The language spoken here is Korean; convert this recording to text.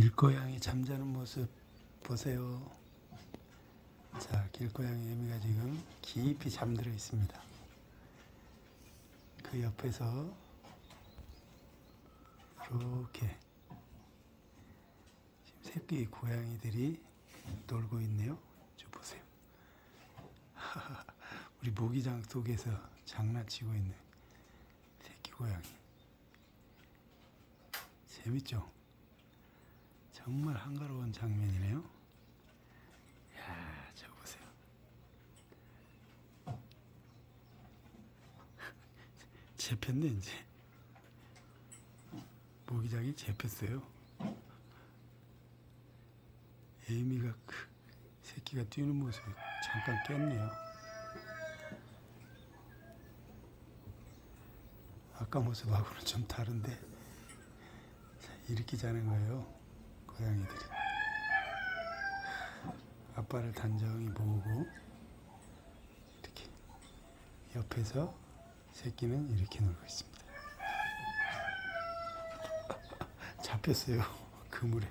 길고양이 잠자는 모습 보세요. 자, 길고양이 애미가 지금 깊이 잠들어 있습니다. 그 옆에서 이렇게 지금 새끼 고양이들이 놀고 있네요. 저 보세요. 우리 모기장 속에서 장난치고 있는 새끼 고양이. 재밌죠? 정말 한가로운 장면이네요. 야, 저 보세요. 잡혔네 이제. 모기장이 잡혔어요. 에이미가 그 새끼가 뛰는 모습 잠깐 깼네요. 아까 모습하고는 좀 다른데 자, 이렇게 자는 거예요. 고양이들이. 아빠를 단정히 모으고 이렇게 옆에서 새끼는 이렇게 놀고 있습니다. 잡혔어요. 그물에.